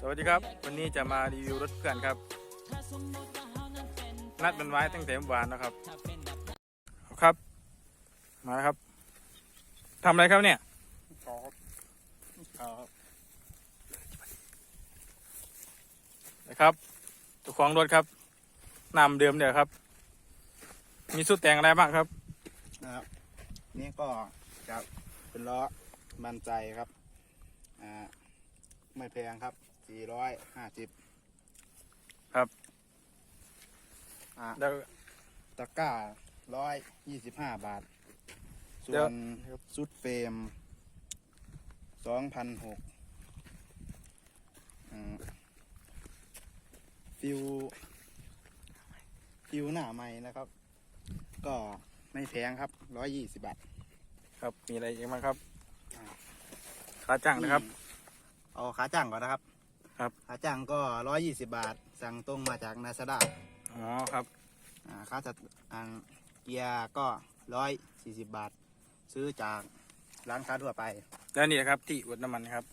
สวัสดีครับ วันนี้จะมารีวิวรถเพื่อนครับ นัดมันไว้ตั้งแต่เมื่อวานนะครับ ครับ มาแล้วครับ ทำอะไรครับเนี่ยนะครับตัวของรถครับนำเดิมเดี๋ยวครับ มีสุดแต่งอะไรบ้างครับนะครับ นี่ก็จะเป็นล้อบันใจครับ อ่า ไม่แพงครับ 450ครับ อ่าแล้ว ตะกร้า125บาท ส่เดี๋ยว วนชุดเฟรม2,006อ่าฟิว ฟิวหน้าใหม่นะครับ ก็ไม่แพงครับ120บาท ครับมีอะไรอีกบ้างครับอ่าขาจ้างนะครับ เอาขาจ้างก่อนนะครับ ครับขาจ้างก็ร้อยยี่สิบาท สั่งตรงมาจากนาซาดาอ๋อครับอ่าค่าจัดอ่าเกียร์ก็ร้อยสี่สิบบาท ซื้อจากร้านค้าทั่วไปแล้วนี่นะครับที่อุดน้ำมันครับ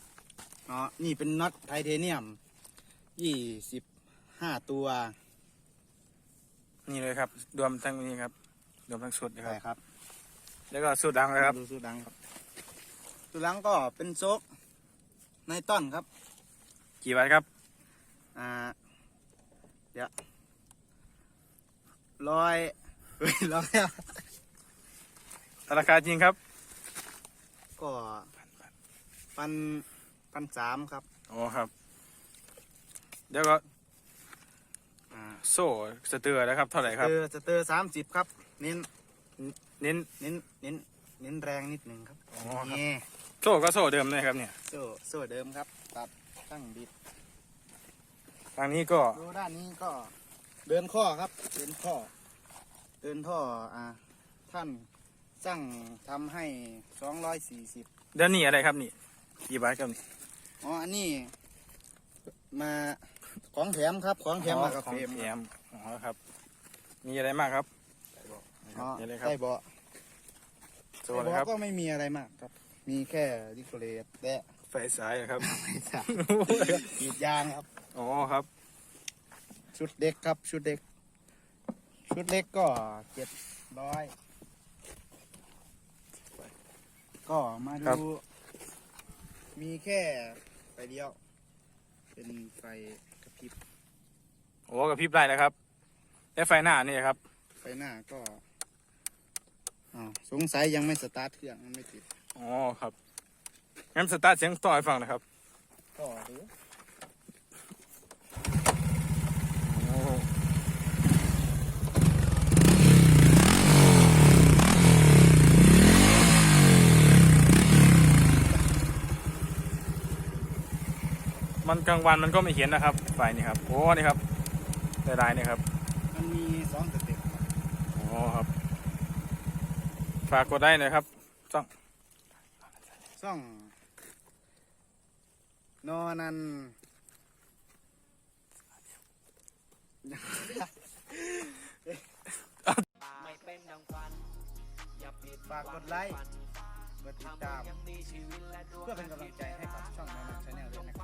อ๋อนี่เป็นน็อตไทเทเนียมยี่สิบห้าตัว นี่เลยครับรวมทั้งนี้ครับรวมทั้งชุดนะคใช่รับ ครับแล้วก็สุดดังเลยครับดูสูดังครับสูดังก็เป็นโซกในต้นครับ กี่บาทครับอ่าเดี๋ยวร้อยเฮ้ยร้อยอะราคาจริงครับ ก็พันพันสามครับอ๋อครับ เดี๋ยวก็อ่าโซ่สเตอร์นะครับ เท่าไหร่ครับเตอร์สเตอร์สามสิบครับ เน้น เน้น เน้น เน้น เน้นแรงนิดหนึ่งครับ อ๋อครับนี่โซ่ก็โซ่เดิมเลยครับเนี่ย โซ่ โซ่เดิมครับ ตัด ตั้งบิดทางนี้ก็ดูด้านนี้ก็เดินข้อครับ เดินข้อ เดินท่ออ่าท่านสั่งทำให้สองร้อยสี่สิบเดี๋ยวนี้อะไรครับนี่กี่บาทครับนี่ อ๋ออันนี้ มาของแถมครับของแถมมากับขอเฟงรมแถมอ๋อครับ มีอะไรมากครับอ๋อนี่เลยครับ ได้เบาะโซ่ได้นะคเบาะรับก็ไม่มีอะไรมากครับ มีแค่ดิโคเลตและ ไฟสายครับ กรีดยางครับ อ๋อครับ ชุดเด็กครับ ชุดเด็ก ชุดเล็กก็เจ็ดร้อยก็มาครัดูบมีแค่ไฟเดียว เป็นไฟกระพริบโอ้กับพริบได้นะครับ แล้วไฟหน้านี่ครับ ไฟหน้าก็อ้าวสงสัยยังไม่สตาร์ทเครื่องมันไม่ติด อ๋อครับ งั้นสตาร์ทเสียงต่อให้ฟังนะครับก็ดูโอ้มันกลางวันมันก็ไม่เห็นนะครับไฟนี่ครับ โอ้นี่ครับได้ได้นี่ครับ มันมีสองสเต็ปครับอ๋อครับ ฝากกดได้หน่อยครับต้องซ่อง นอนันไม่เป็นดังฝันอย่าผิดฝากกดไลค์กดติดตามยังมีชีวิตและดวงเพื่อเป็นกำลังใจให้กับช่องนอนันชาแนลด้วยนะ